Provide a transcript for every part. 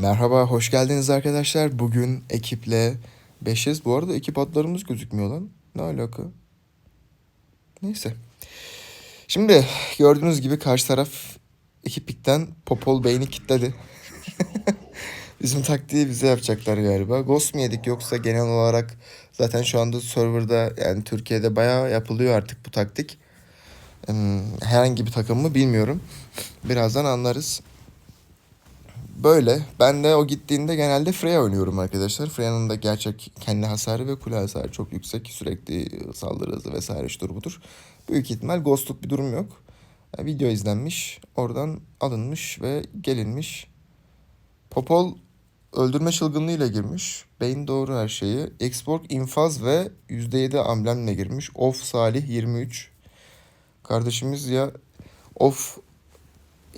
Merhaba, hoş geldiniz arkadaşlar. Bugün ekiple 5'iz. Bu arada ekip adlarımız gözükmüyor lan. Ne alaka? Neyse. Şimdi gördüğünüz gibi karşı taraf ekiplikten Popol Beyni kitledi. Bizim taktiği bize yapacaklar galiba. Ghost mu yedik yoksa genel olarak zaten şu anda serverda yani Türkiye'de bayağı yapılıyor artık bu taktik. Hmm, Herhangi bir takım mı bilmiyorum. Birazdan anlarız. Böyle. Ben de o gittiğinde genelde Freya oynuyorum arkadaşlar. Freya'nın da gerçek kendi hasarı ve kule hasarı çok yüksek. Sürekli saldırı hızı vesaire şudur budur. Büyük ihtimal ghostluk bir durum yok. Yani video izlenmiş. Oradan alınmış ve gelinmiş. Popol öldürme çılgınlığıyla girmiş. Beyin doğru her şeyi. Exborg infaz ve %7 amblemle girmiş. Off Salih 23. Kardeşimiz ya off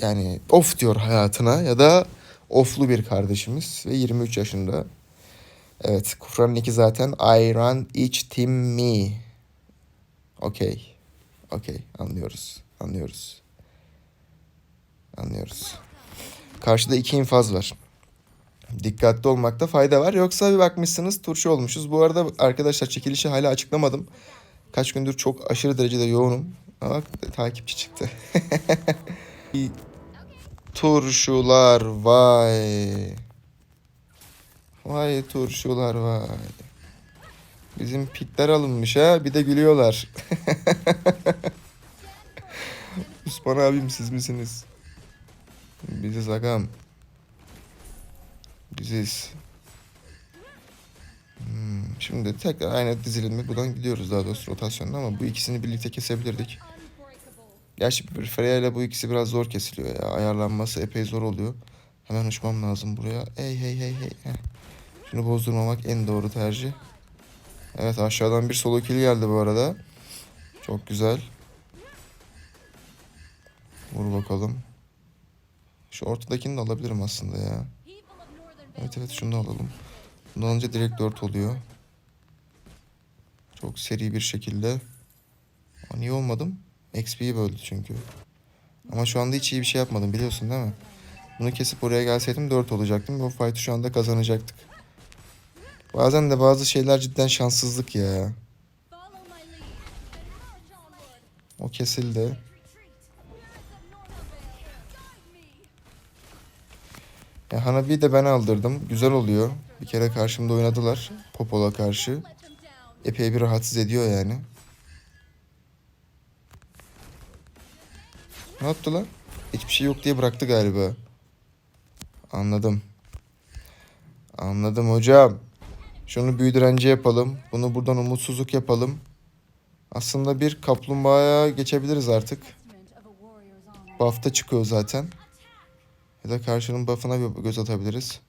yani off diyor hayatına ya da off'lu bir kardeşimiz ve 23 yaşında. Evet, Kufra'nın iki zaten I run each team me. Okey. Okey, anlıyoruz. Anlıyoruz. Anlıyoruz. Karşıda iki infaz var. Dikkatli olmakta fayda var. Yoksa bir bakmışsınız turşu olmuşuz. Bu arada arkadaşlar çekilişi hala açıklamadım. Kaç gündür çok aşırı derecede yoğunum. Ama takipçi çıktı. Turşular vay. Vay turşular vay. Bizim pitler alınmış ha. Bir de gülüyorlar. Osman abim siz misiniz? Biziz agam. Biziz. Hmm, şimdi tekrar aynı dizilimde buradan gidiyoruz daha doğrusu rotasyonda ama bu ikisini birlikte kesebilirdik. Gerçi Freya ile bu ikisi biraz zor kesiliyor ya. Ayarlanması epey zor oluyor. Hemen uçmam lazım buraya. Hey hey hey hey. Şunu bozdurmamak en doğru tercih. Evet aşağıdan bir solo kill geldi bu arada. Çok güzel. Vur bakalım. Şu ortadakini de alabilirim aslında ya. Evet evet şunu da alalım. Bunu alınca direkt 4 oluyor. Çok seri bir şekilde. Aa, niye olmadım? XP'yi böldü çünkü. Ama şu anda hiç iyi bir şey yapmadım biliyorsun değil mi? Bunu kesip oraya gelseydim 4 olacaktım. Bu fight'ı şu anda kazanacaktık. Bazen de bazı şeyler cidden şanssızlık ya. O kesildi. Ya Hanabi'yi de ben aldırdım. Güzel oluyor. Bir kere karşımda oynadılar. Popol'a karşı. Epey bir rahatsız ediyor yani. Ne yaptı lan? Hiçbir şey yok diye bıraktı galiba. Anladım. Anladım hocam. Şunu büyü direnci yapalım. Bunu buradan umutsuzluk yapalım. Aslında bir kaplumbağaya geçebiliriz artık. Buff'ta çıkıyor zaten. Ya da karşının buff'ına bir göz atabiliriz.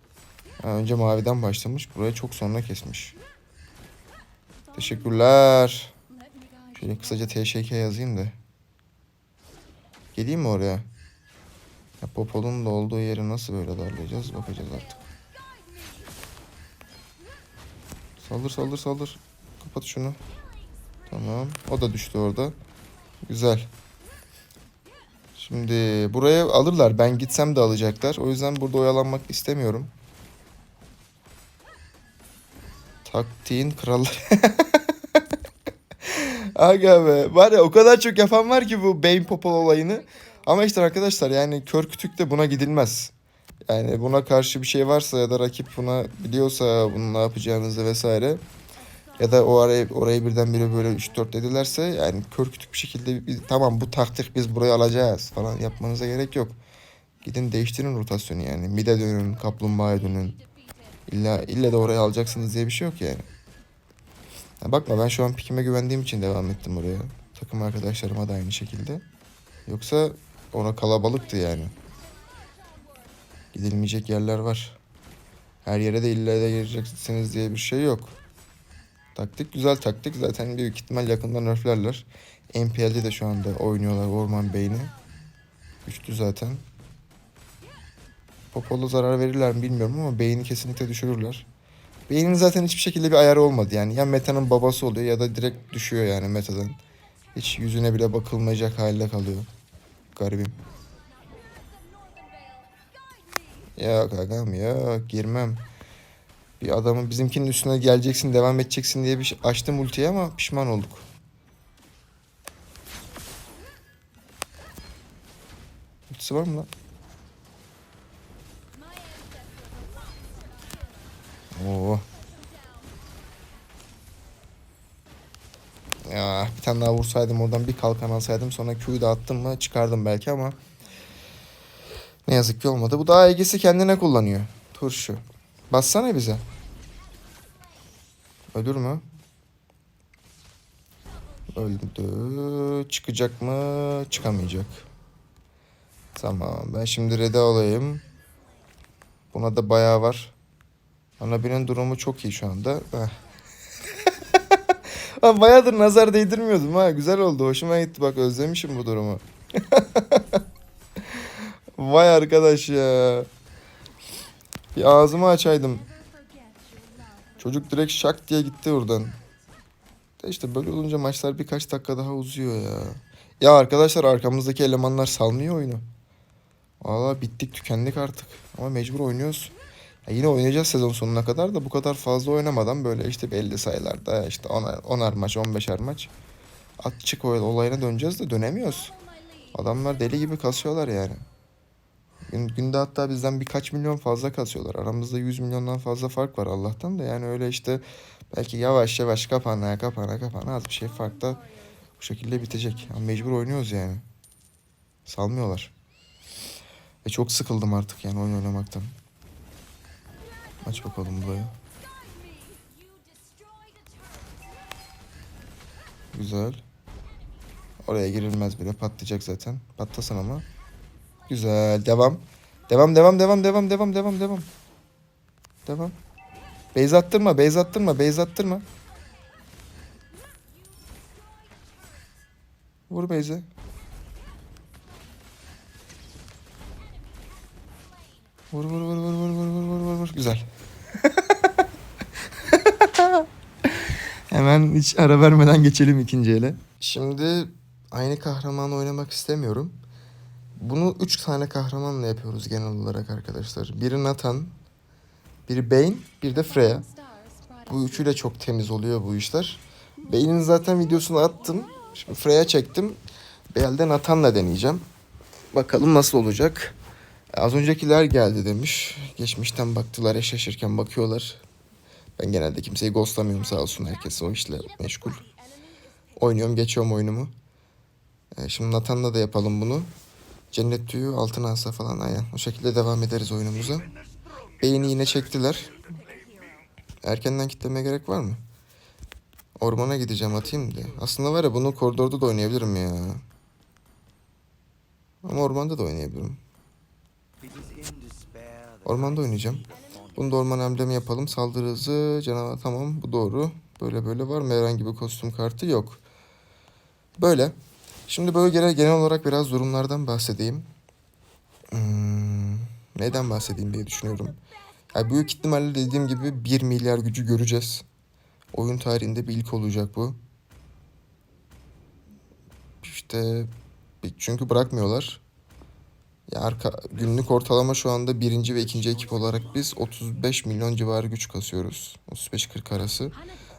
Ha, önce maviden başlamış. Burayı çok sonra kesmiş. Teşekkürler. Şöyle kısaca TŞK yazayım da. Geleyim mi oraya? Ya Popol'un da olduğu yeri nasıl böyle darlayacağız bakacağız artık. Saldır saldır saldır. Kapat şunu. Tamam. O da düştü orada. Güzel. Şimdi buraya alırlar. Ben gitsem de alacaklar. O yüzden burada oyalanmak istemiyorum. Taktiğin kralları. Aga be. Var ya o kadar çok yapan var ki bu Bane Popol olayını. Ama işte arkadaşlar yani kör kütükte buna gidilmez. Yani buna karşı bir şey varsa ya da rakip buna biliyorsa bunu ne yapacağınızı vesaire. Ya da o araya orayı birdenbire böyle 3-4 dedilerse yani kör kütük bir şekilde tamam bu taktik biz burayı alacağız falan yapmanıza gerek yok. Gidin değiştirin rotasyonu yani. Mide dönün, kaplumbağaya dönün. İlla, illa da oraya alacaksınız diye bir şey yok yani. Ya bakma ben şu an pikime güvendiğim için devam ettim oraya. Takım arkadaşlarıma da aynı şekilde. Yoksa ona kalabalıktı yani. Gidilmeyecek yerler var. Her yere de illa da gireceksiniz diye bir şey yok. Taktik güzel taktik. Zaten büyük ihtimal yakında nerflerler. MPL'de de şu anda oynuyorlar Orman Beyni. Güçlü zaten. Popol'a zarar verirler mi bilmiyorum ama beyni kesinlikle düşürürler. Beynin zaten hiçbir şekilde bir ayarı olmadı yani. Ya metanın babası oluyor ya da direkt düşüyor yani metadan. Hiç yüzüne bile bakılmayacak halde kalıyor. Garibim. Yok agam yok girmem. Bir adamın bizimkinin üstüne geleceksin devam edeceksin diye bir şey açtım ultiyi ama pişman olduk. Ultisi var mı lan? Oo. Ya bir tane daha vursaydım oradan bir kalkan alsaydım sonra Q'yu da attım mı çıkardım belki ama ne yazık ki olmadı. Bu da Aegis'i kendine kullanıyor. Turşu. Bassana bize. Ölür mü? Öldü. Çıkacak mı? Çıkamayacak. Tamam. Ben şimdi red'e alayım. Buna da bayağı var. Anabinin durumu çok iyi şu anda. Heh. Abi bayağıdır nazar değdirmiyordum ha. Güzel oldu. Hoşuma gitti. Bak özlemişim bu durumu. Vay arkadaş ya. Bir ağzımı açaydım. Çocuk direkt şak diye gitti buradan. De işte böyle olunca maçlar birkaç dakika daha uzuyor ya. Ya arkadaşlar arkamızdaki elemanlar salmıyor oyunu. Valla bittik tükendik artık. Ama mecbur oynuyoruz. Ya yine oynayacağız sezon sonuna kadar da bu kadar fazla oynamadan böyle işte belli sayılarda işte 10'ar 10'ar maç 15'er maç. At çık olayına döneceğiz de dönemiyoruz. Adamlar deli gibi kasıyorlar yani. Gün, günde hatta bizden birkaç milyon fazla kasıyorlar. Aramızda 100 milyondan fazla fark var Allah'tan da. Yani öyle işte belki yavaş yavaş kapana kapana kapana az bir şey fark da bu şekilde bitecek. Ama mecbur oynuyoruz yani. Salmıyorlar. Ve çok sıkıldım artık yani oyun oynamaktan. Aç bakalım burayı. Güzel. Oraya girilmez bile patlayacak zaten. Patlasın ama. Güzel. Devam. Devam devam devam devam devam devam devam. Devam. Beyz attırma, beyz attırma, beyz attırma. Vur beyze. Vur vur vur vur vur vur vur vur vur. Güzel. Hemen hiç ara vermeden geçelim ikinci ele. Şimdi aynı kahramanı oynamak istemiyorum. Bunu üç tane kahramanla yapıyoruz genel olarak arkadaşlar. Biri Nathan, biri Bane, bir de Freya. Bu üçüyle çok temiz oluyor bu işler. Bane'in zaten videosunu attım. Şimdi Freya çektim. Bel'de Nathan'la deneyeceğim. Bakalım nasıl olacak. Az öncekiler geldi demiş. Geçmişten baktılar eşleşirken bakıyorlar. Ben genelde kimseyi ghostlamıyorum sağ olsun herkes o işle meşgul. Oynuyorum geçiyorum oyunumu. Ee, şimdi Nathan'la da yapalım bunu. Cennet tüyü altın asa falan aynen. O şekilde devam ederiz oyunumuza. Beyni yine çektiler. Erkenden kitlemeye gerek var mı? Ormana gideceğim atayım diye. Aslında var ya bunu koridorda da oynayabilirim ya. Ama ormanda da oynayabilirim. Ormanda oynayacağım. Bunu da orman emblemi yapalım. Saldırı hızı, canavar tamam bu doğru. Böyle böyle var mı herhangi bir kostüm kartı? Yok. Böyle. Şimdi böyle genel, olarak biraz durumlardan bahsedeyim. Hmm, neden bahsedeyim diye düşünüyorum. Ya büyük ihtimalle dediğim gibi 1 milyar gücü göreceğiz. Oyun tarihinde bir ilk olacak bu. İşte çünkü bırakmıyorlar. Ya arka, günlük ortalama şu anda birinci ve ikinci ekip olarak biz 35 milyon civarı güç kasıyoruz. 35-40 arası.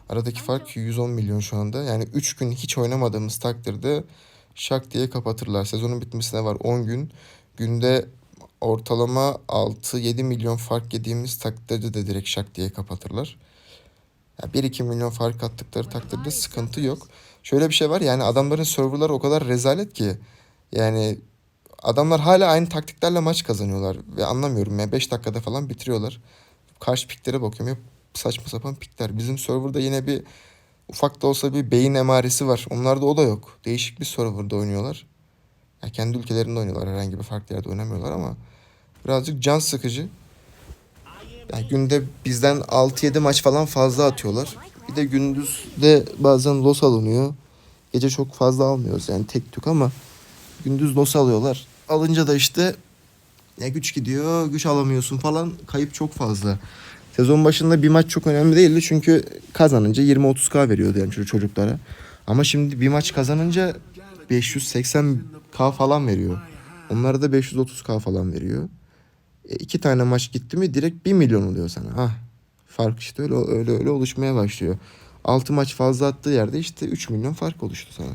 Aradaki fark 110 milyon şu anda. Yani 3 gün hiç oynamadığımız takdirde şak diye kapatırlar. Sezonun bitmesine var 10 gün. Günde ortalama 6-7 milyon fark yediğimiz takdirde de direkt şak diye kapatırlar. Ya 1-2 milyon fark attıkları takdirde sıkıntı yok. Şöyle bir şey var yani adamların serverları o kadar rezalet ki yani adamlar hala aynı taktiklerle maç kazanıyorlar ve anlamıyorum ya 5 dakikada falan bitiriyorlar. Karşı piklere bakıyorum hep saçma sapan pikler. Bizim serverda yine bir ufak da olsa bir beyin emaresi var. Onlarda o da yok. Değişik bir serverda oynuyorlar. Ya kendi ülkelerinde oynuyorlar herhangi bir farklı yerde oynamıyorlar ama birazcık can sıkıcı. Yani günde bizden 6-7 maç falan fazla atıyorlar. Bir de gündüz de bazen los alınıyor. Gece çok fazla almıyoruz yani tek tük ama gündüz los alıyorlar. Alınca da işte ya güç gidiyor, güç alamıyorsun falan. Kayıp çok fazla. Sezon başında bir maç çok önemli değildi çünkü kazanınca 20-30k veriyordu yani çocuk- çocuklara. Ama şimdi bir maç kazanınca 580k falan veriyor. Onlara da 530k falan veriyor. E, iki tane maç gitti mi direkt 1 milyon oluyor sana. Ah fark işte öyle öyle öyle oluşmaya başlıyor. 6 maç fazla attığı yerde işte 3 milyon fark oluştu sana.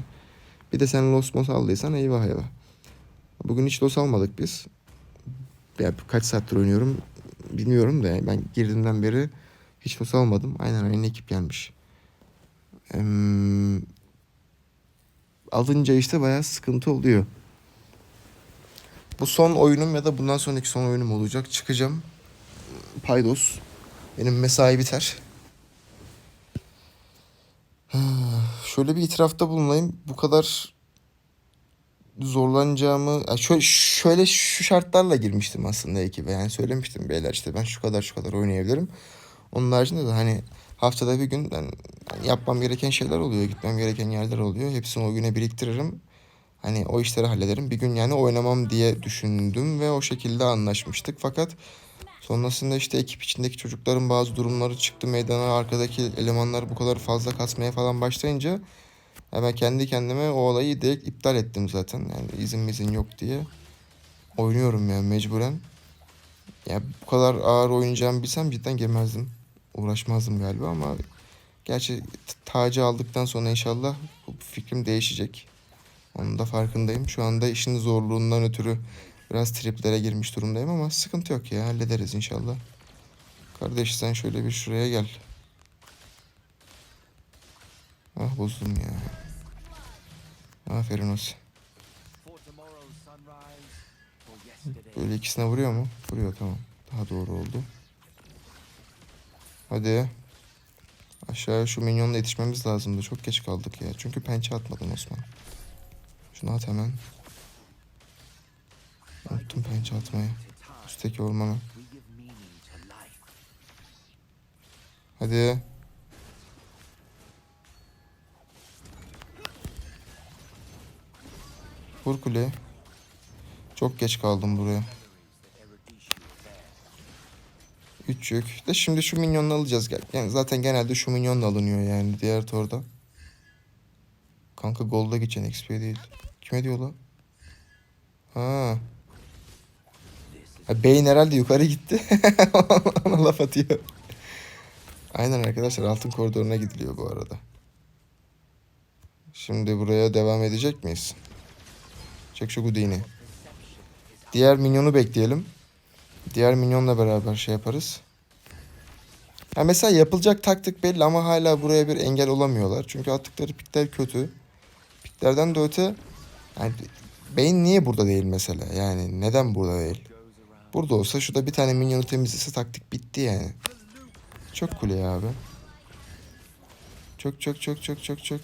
Bir de sen los mos aldıysan eyvah eyvah. Bugün hiç los almadık biz. Ya kaç saattir oynuyorum bilmiyorum da ben girdiğimden beri hiç los almadım. Aynen aynı ekip gelmiş. Em, alınca işte bayağı sıkıntı oluyor. Bu son oyunum ya da bundan sonraki son oyunum olacak. Çıkacağım. Paydos. Benim mesai biter. Şöyle bir itirafta bulunayım. Bu kadar zorlanacağımı ya şöyle, şöyle şu şartlarla girmiştim aslında ekibe. Yani söylemiştim beyler işte ben şu kadar şu kadar oynayabilirim. Onun haricinde de hani haftada bir gün ben hani yapmam gereken şeyler oluyor. Gitmem gereken yerler oluyor. Hepsini o güne biriktiririm. Hani o işleri hallederim. Bir gün yani oynamam diye düşündüm ve o şekilde anlaşmıştık. Fakat sonrasında işte ekip içindeki çocukların bazı durumları çıktı meydana. Arkadaki elemanlar bu kadar fazla kasmaya falan başlayınca ben kendi kendime o olayı direkt iptal ettim zaten. Yani izin mizin yok diye. Oynuyorum yani mecburen. Ya bu kadar ağır oynayacağımı bilsem cidden girmezdim. Uğraşmazdım galiba ama gerçi tacı aldıktan sonra inşallah bu fikrim değişecek. Onun da farkındayım. Şu anda işin zorluğundan ötürü biraz triplere girmiş durumdayım ama sıkıntı yok ya hallederiz inşallah. Kardeş sen şöyle bir şuraya gel. Ah bozdum ya. Aferin olsun. Böyle ikisine vuruyor mu? Vuruyor tamam. Daha doğru oldu. Hadi. Aşağıya şu minyonla yetişmemiz lazımdı. Çok geç kaldık ya. Çünkü pençe atmadın Osman. Şunu at hemen. Unuttum pençe atmayı. Üstteki ormana. Hadi. Vur kuleye. Çok geç kaldım buraya. Üç yük. De şimdi şu minyonla alacağız. gel- Yani zaten genelde şu minyonla alınıyor yani diğer torda. Kanka golda geçen XP değil. Kime diyor lan? Ha. ha beyin herhalde yukarı gitti. Ona laf atıyor. Aynen arkadaşlar altın koridoruna gidiliyor bu arada. Şimdi buraya devam edecek miyiz? Çek şu Houdini. Diğer minyonu bekleyelim. Diğer minyonla beraber şey yaparız. Ha mesela yapılacak taktik belli ama hala buraya bir engel olamıyorlar. Çünkü attıkları pikler kötü. Piklerden de öte yani beyin niye burada değil mesela? Yani neden burada değil? Burada olsa şurada bir tane minyonu temizlese taktik bitti yani. Çok kule ya abi. Çok çok çok çok çok çok.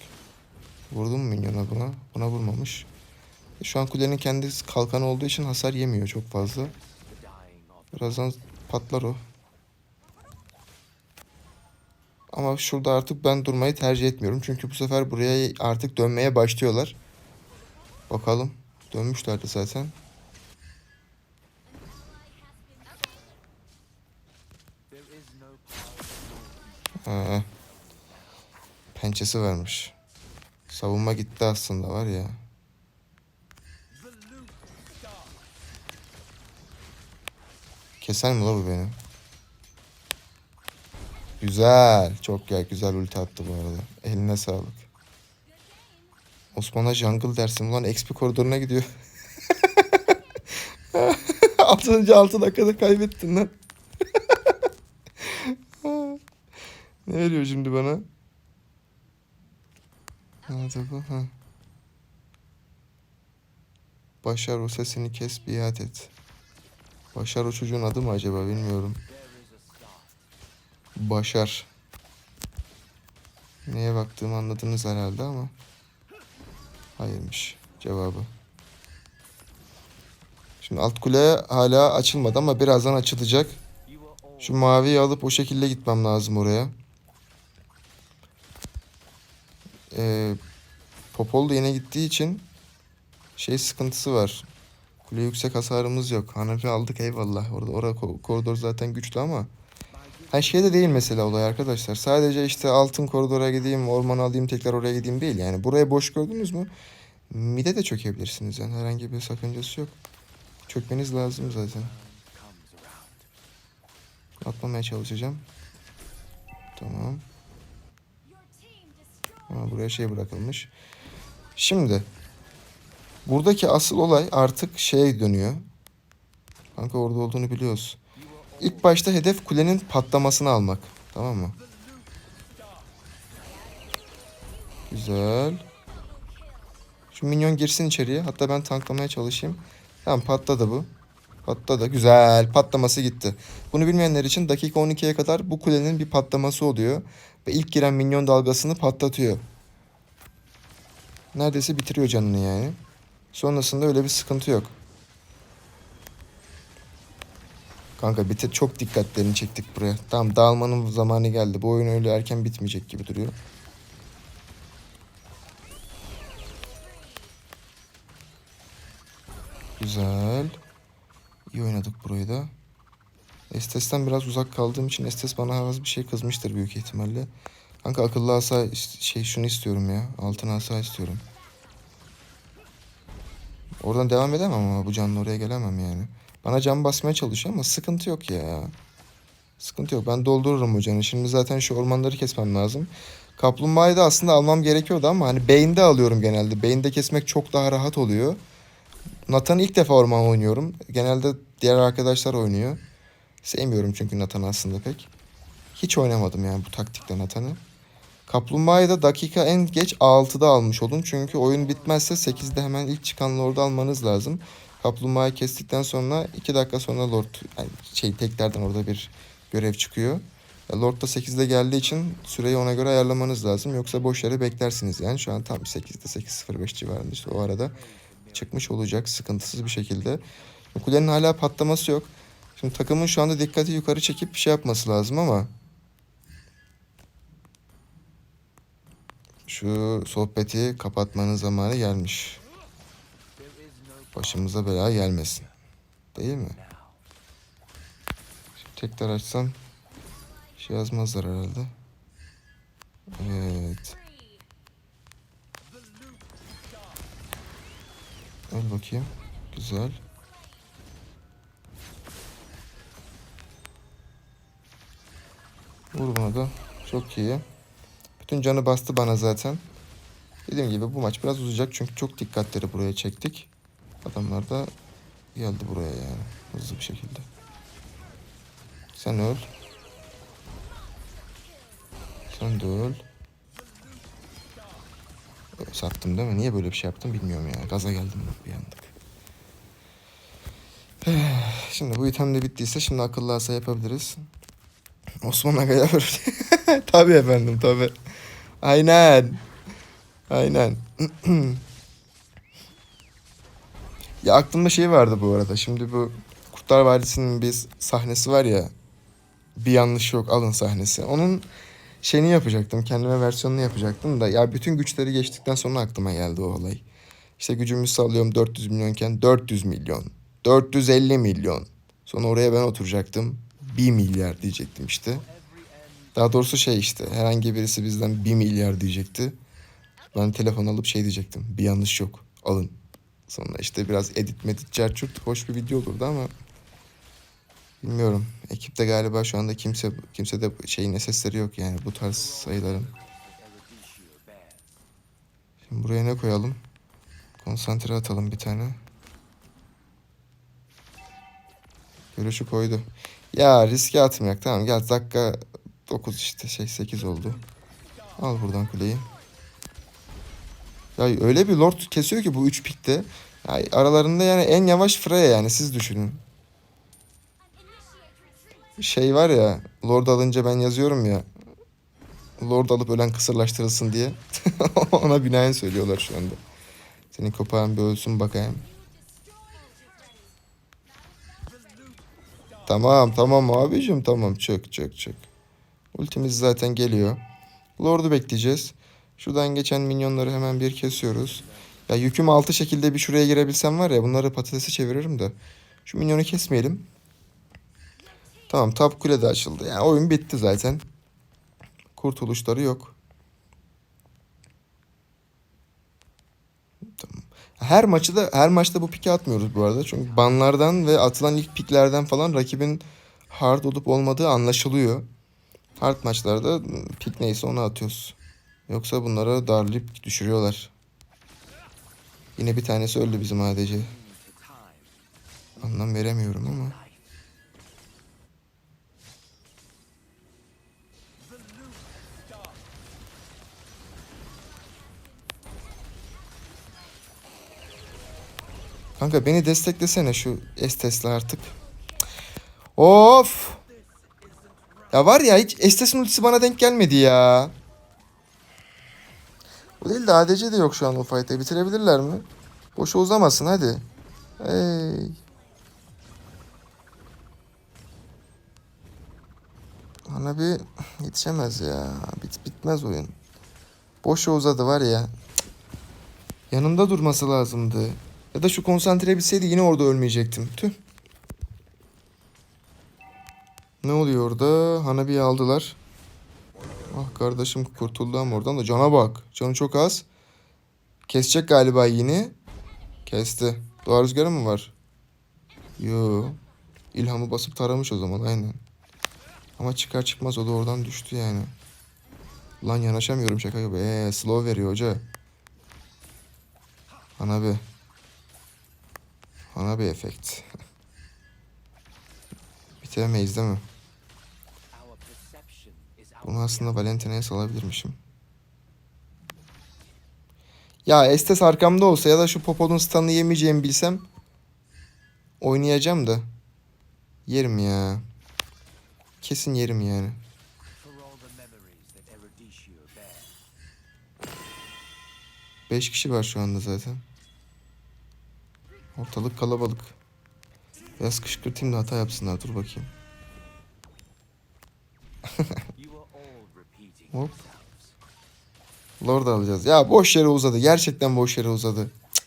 Vurdum mu minyona buna? Buna vurmamış. Şu an kulenin kendisi kalkan olduğu için hasar yemiyor çok fazla. Birazdan patlar o. Ama şurada artık ben durmayı tercih etmiyorum. Çünkü bu sefer buraya artık dönmeye başlıyorlar. Bakalım. Dönmüşlerdi zaten. Ha. Pençesi vermiş. Savunma gitti aslında var ya. Keser mi la bu beni? Güzel. Çok ya güzel ulti attı bu arada. Eline sağlık. Osman'a jungle dersim. Ulan XP koridoruna gidiyor. Altıncı altı dakikada kaybettin lan. ne veriyor şimdi bana? Ha, tabii, ha. Başar o sesini kes biat et. Başar o çocuğun adı mı acaba bilmiyorum. Başar. Neye baktığımı anladınız herhalde ama. Hayırmış cevabı. Şimdi alt kule hala açılmadı ama birazdan açılacak. Şu maviyi alıp o şekilde gitmem lazım oraya. Ee, Popol da yine gittiği için şey sıkıntısı var. Kule yüksek hasarımız yok. Hanefi aldık eyvallah. Orada orada ko- koridor zaten güçlü ama her şey de değil mesela olay arkadaşlar. Sadece işte altın koridora gideyim, orman alayım, tekrar oraya gideyim değil. Yani buraya boş gördünüz mü? Mide de çökebilirsiniz yani herhangi bir sakıncası yok. Çökmeniz lazım zaten. Atlamaya çalışacağım. Tamam. Ha, buraya şey bırakılmış. Şimdi buradaki asıl olay artık şeye dönüyor. Kanka orada olduğunu biliyoruz. İlk başta hedef kulenin patlamasını almak. Tamam mı? Güzel. Şu minyon girsin içeriye. Hatta ben tanklamaya çalışayım. Tamam patladı bu. Patladı. Güzel. Patlaması gitti. Bunu bilmeyenler için dakika 12'ye kadar bu kulenin bir patlaması oluyor. Ve ilk giren minyon dalgasını patlatıyor. Neredeyse bitiriyor canını yani. Sonrasında öyle bir sıkıntı yok. Kanka bitir çok dikkatlerini çektik buraya. Tamam dağılmanın zamanı geldi. Bu oyun öyle erken bitmeyecek gibi duruyor. Güzel. İyi oynadık burayı da. Estes'ten biraz uzak kaldığım için Estes bana az bir şey kızmıştır büyük ihtimalle. Kanka akıllı asa şey şunu istiyorum ya. Altın asa istiyorum. Oradan devam edemem ama bu canlı oraya gelemem yani. Bana can basmaya çalışıyor ama sıkıntı yok ya. Sıkıntı yok. Ben doldururum bu canı. Şimdi zaten şu ormanları kesmem lazım. Kaplumbağayı da aslında almam gerekiyordu ama hani beyinde alıyorum genelde. Beyinde kesmek çok daha rahat oluyor. Nathan'ı ilk defa orman oynuyorum. Genelde diğer arkadaşlar oynuyor. Sevmiyorum çünkü Nathan'ı aslında pek. Hiç oynamadım yani bu taktikle Nathan'ı. Kaplumbağayı da dakika en geç 6'da almış olun. Çünkü oyun bitmezse 8'de hemen ilk çıkan Lord'u almanız lazım. Kaplumbağayı kestikten sonra 2 dakika sonra Lord yani şey teklerden orada bir görev çıkıyor. Ya Lord da 8'de geldiği için süreyi ona göre ayarlamanız lazım. Yoksa boş yere beklersiniz yani. Şu an tam 8'de 8.05 civarında işte o arada çıkmış olacak sıkıntısız bir şekilde. Kulenin hala patlaması yok. Şimdi takımın şu anda dikkati yukarı çekip bir şey yapması lazım ama şu sohbeti kapatmanın zamanı gelmiş. Başımıza bela gelmesin. Değil mi? Şimdi tekrar açsam şey yazmazlar herhalde. Evet. Öl bakayım. Güzel. Vur buna da. Çok iyi. Bütün canı bastı bana zaten. Dediğim gibi bu maç biraz uzayacak çünkü çok dikkatleri buraya çektik. Adamlar da geldi buraya yani hızlı bir şekilde. Sen öl. Sen de öl. Sattım değil mi? Niye böyle bir şey yaptım bilmiyorum ya. Gaza geldim bir anlık. Şimdi bu item de bittiyse şimdi akıllı asa yapabiliriz. Osman Aga'ya tabii efendim tabii. Aynen. Aynen. ya aklımda şey vardı bu arada. Şimdi bu Kurtlar Vadisi'nin bir sahnesi var ya. Bir yanlış yok alın sahnesi. Onun şeyini yapacaktım. Kendime versiyonunu yapacaktım da. Ya bütün güçleri geçtikten sonra aklıma geldi o olay. İşte gücümü sallıyorum 400 milyonken 400 milyon. 450 milyon. Sonra oraya ben oturacaktım. 1 milyar diyecektim işte. Daha doğrusu şey işte herhangi birisi bizden 1 milyar diyecekti. Ben telefon alıp şey diyecektim. Bir yanlış yok. Alın. Sonra işte biraz edit medit çarçurt hoş bir video olurdu ama bilmiyorum. Ekipte galiba şu anda kimse kimse de şeyin sesleri yok yani bu tarz sayıların. Şimdi buraya ne koyalım? Konsantre atalım bir tane. Görüşü koydu. Ya riske atmayak. Tamam gel dakika 9 işte şey 8 oldu. Al buradan kuleyi. Ya öyle bir lord kesiyor ki bu 3 pikte. Ya aralarında yani en yavaş Freya yani siz düşünün. Şey var ya lord alınca ben yazıyorum ya. Lord alıp ölen kısırlaştırılsın diye. Ona binaen söylüyorlar şu anda. Senin kopağın bir ölsün bakayım. Tamam tamam abicim tamam çök çök çök. Ultimiz zaten geliyor. Lord'u bekleyeceğiz. Şuradan geçen minyonları hemen bir kesiyoruz. Ya yüküm altı şekilde bir şuraya girebilsem var ya bunları patatese çeviririm de. Şu minyonu kesmeyelim. Tamam top kule de açıldı. Yani oyun bitti zaten. Kurtuluşları yok. Tamam. Her maçı da her maçta bu piki atmıyoruz bu arada. Çünkü banlardan ve atılan ilk piklerden falan rakibin hard olup olmadığı anlaşılıyor. Hard maçlarda pik neyse onu atıyoruz. Yoksa bunlara darlayıp düşürüyorlar. Yine bir tanesi öldü bizim ADC. Anlam veremiyorum ama. Kanka beni desteklesene şu Estes'le artık. Of! Ya var ya hiç Estes'in ultisi bana denk gelmedi ya. O değil de ADC de yok şu an o fight'e. Bitirebilirler mi? Boşa uzamasın hadi. Hey. Bana bir yetişemez ya. Bit bitmez oyun. Boşa uzadı var ya. Yanımda durması lazımdı. Ya da şu konsantre bilseydi yine orada ölmeyecektim. Tüh. Ne oluyor orada? Hanabi'yi aldılar. Ah kardeşim kurtuldu ama oradan da cana bak. Canı çok az. Kesecek galiba yine. Kesti. Doğa rüzgarı mı var? Yo. İlhamı basıp taramış o zaman aynen. Ama çıkar çıkmaz o da oradan düştü yani. Lan yanaşamıyorum şaka gibi. Eee slow veriyor hoca. Hanabi. Hanabi efekt. Bitiremeyiz değil mi? Bunu aslında Valentine'ye salabilirmişim. Ya Estes arkamda olsa ya da şu Popol'un stun'ını yemeyeceğimi bilsem oynayacağım da. Yerim ya. Kesin yerim yani. 5 kişi var şu anda zaten. Ortalık kalabalık. Biraz kışkırtayım da hata yapsınlar. Dur bakayım. Hop. Lord alacağız. Ya boş yere uzadı. Gerçekten boş yere uzadı. Cık.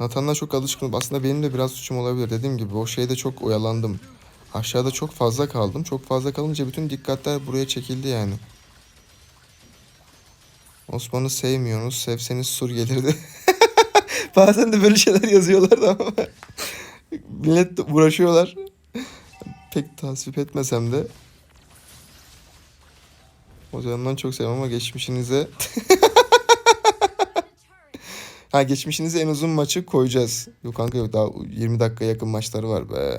Nathan'la çok alışkınım. Aslında benim de biraz suçum olabilir. Dediğim gibi o şeyde çok oyalandım. Aşağıda çok fazla kaldım. Çok fazla kalınca bütün dikkatler buraya çekildi yani. Osman'ı sevmiyorsunuz. Sevseniz sur gelirdi. Bazen de böyle şeyler yazıyorlar ama millet uğraşıyorlar. Pek tasvip etmesem de Hocamdan çok sevmem ama geçmişinize... ha geçmişinize en uzun maçı koyacağız. Yok kanka yok daha 20 dakika yakın maçları var be.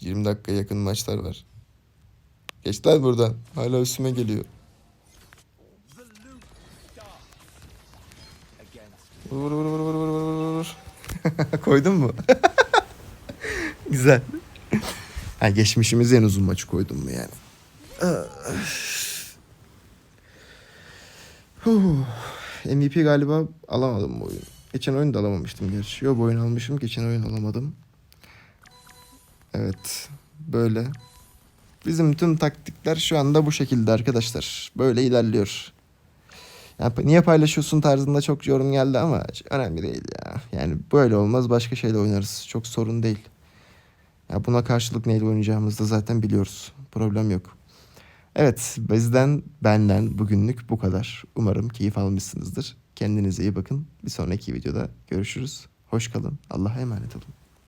20 dakika yakın maçlar var. Geçtiler buradan. Hala üstüme geliyor. Vur vur vur vur vur vur. Koydun mu? Güzel. Ha geçmişimize en uzun maçı koydum mu yani? Huh. MVP galiba alamadım bu oyun. Geçen oyun da alamamıştım gerçi. Yok oyun almışım. Geçen oyun alamadım. Evet. Böyle. Bizim tüm taktikler şu anda bu şekilde arkadaşlar. Böyle ilerliyor. Ya, niye paylaşıyorsun tarzında çok yorum geldi ama önemli değil ya. Yani böyle olmaz başka şeyle oynarız. Çok sorun değil. Ya buna karşılık neyle oynayacağımızı da zaten biliyoruz. Problem yok. Evet bizden benden bugünlük bu kadar. Umarım keyif almışsınızdır. Kendinize iyi bakın. Bir sonraki videoda görüşürüz. Hoş kalın. Allah'a emanet olun.